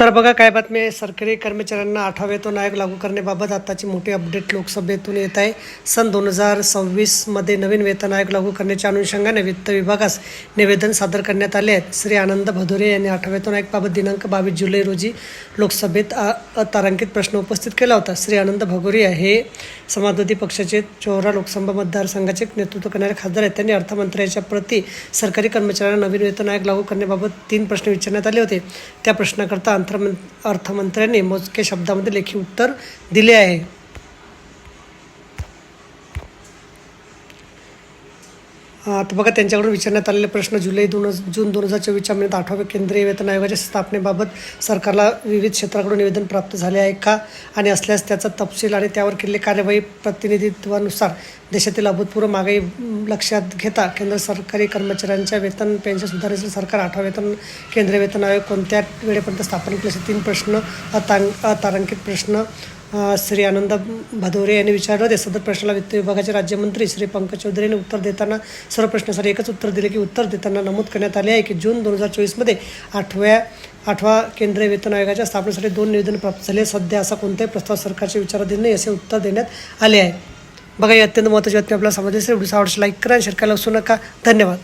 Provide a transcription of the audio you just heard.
तर बघा काय बातमी आहे. सरकारी कर्मचाऱ्यांना आठवा वेतन आयोग लागू करण्याबाबत आताची मोठी अपडेट लोकसभेतून येत आहे. सन दोन हजार सव्वीसमध्ये नवीन वेतन आयोग लागू करण्याच्या अनुषंगाने वित्त विभागास निवेदन सादर करण्यात आले आहेत. श्री आनंद भदुरे यांनी आठवा वेतन आयोगबाबत दिनांक बावीस जुलै रोजी लोकसभेत अ- अतारांकित प्रश्न उपस्थित केला होता. श्री आनंद भगोरिया हे समाजवादी पक्षाचे चोरा लोकसभा मतदारसंघाचे नेतृत्व करणारे खासदार आहेत. त्यांनी अर्थमंत्र्याच्या प्रति सरकारी कर्मचाऱ्यांना नवीन वेतन आयोग लागू करण्याबाबत तीन प्रश्न विचारण्यात आले होते. त्या प्रश्नाकरता अर्थमंत्र्यांनी मोजके शब्दामध्ये लेखी उत्तर दिले आहे. आता बघा त्यांच्याकडून विचारण्यात आलेले प्रश्न जुलै दोन जून दोन हजार चोवीसच्या महिन्यात आठव्या केंद्रीय वेतन आयोगाच्या स्थापनेबाबत सरकारला विविध क्षेत्राकडून निवेदन प्राप्त झाले आहे का? आणि असल्यास त्याचा तपशील आणि त्यावर केलेली कार्यवाही प्रतिनिधित्वानुसार देशातील अभूतपूर्व महागाई लक्षात घेता केंद्र सरकारी कर्मचाऱ्यांच्या वेतन पेन्शन सुधारणेचे सरकार आठवा वेतन केंद्रीय वेतन आयोग कोणत्या वेळेपर्यंत स्थापन केले? असे तीन प्रश्न अतां अतारांकित प्रश्न. श्री आनंद भादोरे यांनी विचारलं होते सदर प्रश्नाला वित्त विभागाचे राज्यमंत्री श्री पंकज चौधरी यांनी उत्तर देताना सर्व प्रश्नासाठी एकच उत्तर दिले की उत्तर देताना नमूद करण्यात आले आहे की जून दोन हजार चोवीसमध्ये आठव्या आठवा केंद्रीय वेतन आयोगाच्या स्थापनेसाठी दोन निवेदन प्राप्त झाले. सध्या असा कोणताही प्रस्ताव सरकारच्या विचाराधीन नाही असे उत्तर देण्यात आले आहे. बघा ही अत्यंत महत्त्वाची बातमी आपल्याला समजली असेल. व्हिडिओ लाईक करा शेअर करायला विसरू नका. धन्यवाद.